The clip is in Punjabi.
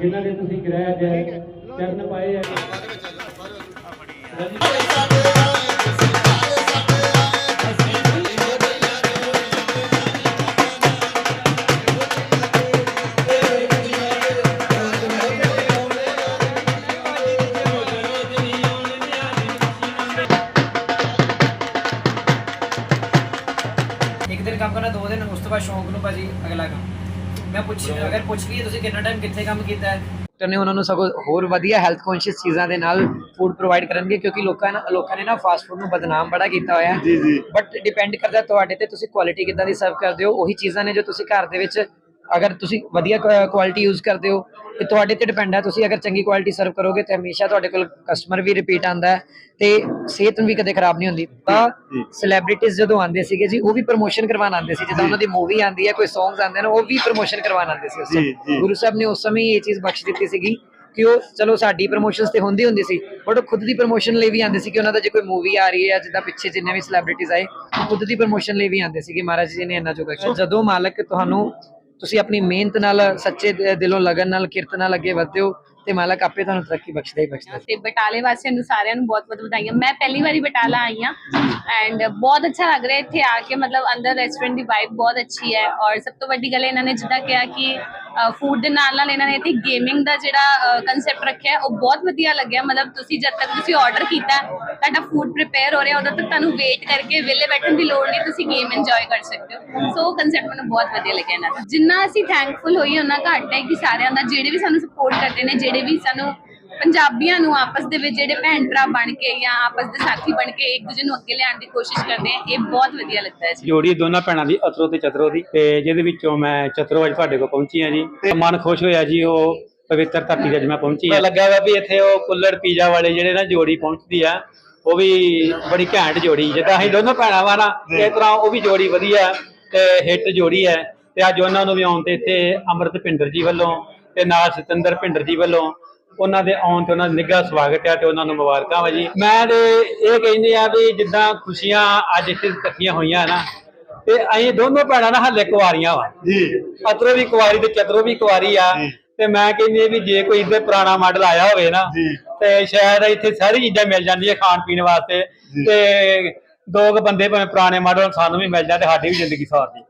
ਜਿਨ੍ਹਾਂ ਦੇ ਤੁਸੀਂ ਗ੍ਰਹਿ ਜੈ। ਚਰਨ ਪਾਏ ਆ। ਇੱਕ ਦਿਨ ਕੰਮ ਕਰਨਾ ਦੋ ਦਿਨ ਉਸ ਤੋਂ ਬਾਅਦ ਸ਼ੌਂਕ ਨੂੰ ਭਾਜੀ ਅਗਲਾ ਕੰਮ। ਮੈਂ ਪੁੱਛ ਅਗਰ ਪੁੱਛ ਲਈਏ ਤੁਸੀਂ ਕਿੰਨਾ ਟਾਈਮ ਕਿੱਥੇ ਕੰਮ ਕੀਤਾ ਹੈ? ਨੇ ਉਹਨਾਂ ਨੂੰ ਸਗੋਂ ਹੋਰ ਵਧੀਆ ਹੈਲਥ ਕੌਨਸ਼ੀਅਸ ਚੀਜ਼ਾਂ ਦੇ ਨਾਲ ਫੂਡ ਪ੍ਰੋਵਾਈਡ ਕਰਨਗੇ ਕਿਉਂਕਿ ਲੋਕਾਂ ਨੇ ਲੋਕਾਂ ਨੇ ਨਾ ਫਾਸਟ ਫੂਡ ਨੂੰ ਬਦਨਾਮ ਬੜਾ ਕੀਤਾ ਹੋਇਆ ਹੈ। ਜੀ ਜੀ। ਬਟ ਡਿਪੈਂਡ ਕਰਦਾ ਤੁਹਾਡੇ ਤੇ ਤੁਸੀਂ ਕੁਆਲਿਟੀ ਕਿੱਦਾਂ ਦੀ ਸਰਵ ਕਰਦੇ ਹੋ ਉਹੀ ਚੀਜ਼ਾਂ ਨੇ ਜੋ ਤੁਸੀਂ ਘਰ ਦੇ ਵਿੱਚ ਅਗਰ ਤੁਸੀਂ ਵਧੀਆ ਕੁਆਲਿਟੀ ਯੂਜ਼ ਕਰਦੇ ਹੋ ਤੇ ਤੁਹਾਡੇ ਤੇ ਡਿਪੈਂਡ ਹੈ ਤੁਸੀਂ ਅਗਰ ਚੰਗੀ ਕੁਆਲਿਟੀ ਸਰਵ ਕਰੋਗੇ ਤੇ ਹਮੇਸ਼ਾ ਤੁਹਾਡੇ ਕੋਲ ਕਸਟਮਰ ਵੀ ਰਿਪੀਟ ਆਂਦਾ ਹੈ ਤੇ ਸਿਹਤ ਵੀ ਕਦੇ ਖਰਾਬ ਨਹੀਂ ਹੁੰਦੀ। ਤਾਂ ਸੈਲੀਬ੍ਰਿਟੀਜ਼ ਜਦੋਂ ਆਉਂਦੇ ਸੀਗੇ ਜੀ ਉਹ ਵੀ ਪ੍ਰੋਮੋਸ਼ਨ ਕਰਵਾਉਣ ਆਉਂਦੇ ਸੀ ਜਦੋਂ ਉਹਨਾਂ ਦੀ ਮੂਵੀ ਆਉਂਦੀ ਹੈ ਕੋਈ ਸੌਂਗਸ ਆਉਂਦੇ ਨੇ ਉਹ ਵੀ ਪ੍ਰੋਮੋਸ਼ਨ ਕਰਵਾਉਣ ਆਉਂਦੇ ਸੀ ਉਸ। ਗੁਰੂ ਸਾਹਿਬ ਨੇ ਉਸ ਸਮੇਂ ਇਹ ਚੀਜ਼ ਬਖਸ਼ ਦਿੱਤੀ ਸੀਗੀ ਕਿ ਉਹ ਚਲੋ ਸਾਡੀ ਪ੍ਰੋਮੋਸ਼ਨਸ ਤੇ ਹੁੰਦੀ ਹੁੰਦੀ ਸੀ ਬਟ ਉਹ ਖੁਦ ਦੀ ਪ੍ਰੋਮੋਸ਼ਨ ਲਈ ਵੀ ਆਉਂਦੇ ਸੀ ਕਿ ਉਹਨਾਂ ਦਾ ਜੇ ਕੋਈ ਮੂਵੀ ਆ ਰਹੀ ਹੈ ਜਿੱਦਾਂ ਪਿੱਛੇ ਜਿੰਨੇ ਵੀ ਸੈਲੀਬ੍ਰਿਟੀਜ਼ ਆਏ ਉਹ ਖੁਦ ਦੀ ਪ੍ਰੋਮੋਸ਼ਨ ਲਈ ਵੀ ਆਉਂਦੇ ਸੀ ਕਿ ਮਹਾਰਾਜ ਜੀ ਨੇ ਇੰਨਾ ਜੋ ਬਖਸ਼ਿਆ ਜਦੋਂ ਮਾਲਕ ਤੁਹਾਨੂੰ ਤੁਸੀਂ ਆਪਣੀ ਮਿਹਨਤ ਨਾਲ ਸੱਚੇ ਦਿਲੋਂ ਲਗਨ ਨਾਲ ਕਿਰਤ ਨਾਲ ਅੱਗੇ ਵਧਦੇ ਤੇ ਮਾਲਕ ਆਪੇ ਤੁਹਾਨੂੰ ਤਰੱਕੀ ਬਖਸ਼ਦਾ ਹੀ ਬਖਸ਼ਦਾ ਤੇ ਬਟਾਲੇ ਵਾਸੀਆਂ ਨੂੰ ਸਾਰਿਆਂ ਨੂੰ ਬਹੁਤ ਬਹੁਤ ਵਧਾਈਆਂ। ਮੈਂ ਪਹਿਲੀ ਵਾਰੀ ਬਟਾਲਾ ਆਈ ਹਾਂ ਐਂਡ ਬਹੁਤ ਅੱਛਾ ਲੱਗ ਰਿਹਾ ਇੱਥੇ ਆ ਕੇ। ਮਤਲਬ ਅੰਦਰ ਰੈਸਟੋਰੈਂਟ ਦੀ ਵਾਈਬ ਬਹੁਤ ਅੱਛੀ ਹੈ ਔਰ ਸਭ ਤੋਂ ਵੱਡੀ ਗੱਲ ਇਹਨਾਂ ਨੇ ਜਿੱਦਾਂ ਕਿਹਾ ਕਿ ਫੂਡ ਦੇ ਨਾਲ ਨਾਲ ਇਹਨਾਂ ਨੇ ਇੱਥੇ ਗੇਮਿੰਗ ਦਾ ਜਿਹੜਾ ਕਨਸੈਪਟ ਰੱਖਿਆ ਉਹ ਬਹੁਤ ਵਧੀਆ ਲੱਗਿਆ। ਮਤਲਬ ਤੁਸੀਂ ਜਦ ਤੱਕ ਤੁਸੀਂ ਆਰਡਰ ਕੀਤਾ, ਤੁਹਾਡਾ ਫੂਡ ਪ੍ਰਿਪੇਅਰ ਹੋ ਰਿਹਾ, ਉਦੋਂ ਤੱਕ ਤੁਹਾਨੂੰ ਵੇਟ ਕਰਕੇ ਵਿਲੇ ਬੈਠਣ ਦੀ ਲੋੜ ਨਹੀਂ, ਤੁਸੀਂ ਗੇਮ ਇੰਜੋਏ ਕਰ ਸਕਦੇ ਹੋ। ਸੋ ਉਹ ਕਨਸੈਪਟ ਮੈਨੂੰ ਬਹੁਤ ਵਧੀਆ ਲੱਗਿਆ ਇਹਨਾਂ ਦਾ। ਜਿੰਨਾ ਅਸੀਂ ਥੈਂਕਫੁਲ ਹੋਈ, ਉਹਨਾਂ ਘੱਟ ਹੈ ਕਿ ਸਾਰਿਆਂ ਦਾ, ਜਿਹੜੇ ਵੀ ਸਾਨੂੰ ਸਪੋਰਟ ਕਰਦੇ ਨੇ, ਜਿਹੜੇ ਵੀ ਸਾਨੂੰ ਪੰਜਾਬੀਆਂ ਨੂੰ ਆਪਸ ਦੇ ਵਿੱਚ ਜਿਹੜੇ ਭੈਣ ਭਰਾ ਬਣ ਕੇ ਜਾਂ ਆਪਸ ਦੇ ਸਾਥੀ ਬਣ ਕੇ ਇੱਕ ਦੂਜੇ ਨੂੰ ਅੱਗੇ ਲਿਆਉਣ ਦੀ ਕੋਸ਼ਿਸ਼ ਕਰਦੇ ਆ ਇਹ ਬਹੁਤ ਵਧੀਆ ਲੱਗਦਾ ਹੈ ਜੀ। ਜੋੜੀ ਦੋਨਾਂ ਭੈਣਾਂ ਦੀ ਅਤਰੋ ਤੇ ਚਤਰੋ ਦੀ। ਤੇ ਜਿਹਦੇ ਵਿੱਚੋਂ ਮੈਂ ਚਤਰੋ ਅੱਜ ਤੁਹਾਡੇ ਕੋਲ ਪਹੁੰਚੀ ਆ ਜੀ। ਤੇ ਮਨ ਖੁਸ਼ ਹੋਇਆ ਜੀ ਉਹ ਪਵਿੱਤਰ ਧਰਤੀ ਤੇ ਅੱਜ ਮੈਂ ਪਹੁੰਚੀ ਆ ਲੱਗਾ ਵਾ ਵੀ ਇੱਥੇ ਉਹ ਕੁੱਲੜ ਪੀਜ਼ਾ ਵਾਲੇ ਜਿਹੜੇ ਨਾ ਜੋੜੀ ਪਹੁੰਚਦੀ ਆ ਉਹ ਵੀ ਬੜੀ ਘੈਂਟ ਜੋੜੀ। ਜਿੱਦਾਂ ਅਸੀਂ ਦੋਨੋਂ ਭੈਣਾਂ ਵਾ ਨਾ ਇਸ ਤਰ੍ਹਾਂ ਉਹ ਵੀ ਜੋੜੀ ਵਧੀਆ ਤੇ ਹਿੱਟ ਜੋੜੀ ਹੈ। ਤੇ ਅੱਜ ਉਹਨਾਂ ਨੂੰ ਵੀ ਆਉਣ ਤੇ ਇੱਥੇ ਅੰਮ੍ਰਿਤ ਭਿੰਡਰ ਜੀ ਵੱਲੋਂ ਤੇ ਨਾਲ ਸਤਿੰਦਰ ਭਿੰਡਰ ਜੀ ਵੱਲੋਂ ਉਹਨਾਂ ਦੇ ਆਉਣ ਤੇ ਉਹਨਾਂ ਦਾ ਨਿੱਘਾ ਸਵਾਗਤ ਹੈ ਤੇ ਉਹਨਾਂ ਨੂੰ ਮੁਬਾਰਕਾਂ ਵਾ ਜੀ ਮੈਂ ਤੇ ਇਹ ਕਹਿੰਦੇ ਆ ਵੀ ਜਿੱਦਾਂ ਖੁਸ਼ੀਆਂ ਅੱਜ ਇੱਥੇ ਇਕੱਠੀਆਂ ਹੋਈਆਂ ਨਾ ਤੇ ਅਸੀਂ ਦੋਨੋਂ ਭੈਣਾਂ ਨਾ ਹੱਲੇ ਕੁਆਰੀਆਂ ਵਾ ਜੀ ਅਤਰੋ ਵੀ ਕੁਆਰੀ ਤੇ ਚਤਰੋ ਵੀ ਕੁਆਰੀ ਆ। ਤੇ ਮੈਂ ਕਹਿੰਦੀ ਆ ਵੀ ਜੇ ਕੋਈ ਇੱਧਰ ਪੁਰਾਣਾ ਮਾਡਲ ਆਇਆ ਹੋਵੇ ਨਾ। ਤੇ ਸ਼ਾਇਦ ਇੱਥੇ ਸਾਰੀ ਚੀਜ਼ਾਂ ਮਿਲ ਜਾਂਦੀਆਂ ਖਾਣ ਪੀਣ ਵਾਸਤੇ। ਤੇ ਦੋ ਕੁ ਬੰਦੇ ਭਾਵੇਂ ਪੁਰਾਣੇ ਮਾਡਲ ਸਾਨੂੰ ਵੀ ਮਿਲ ਜਾਣ ਤੇ ਸਾਡੀ ਵੀ ਜ਼ਿੰਦਗੀ ਸਾਰਦੀ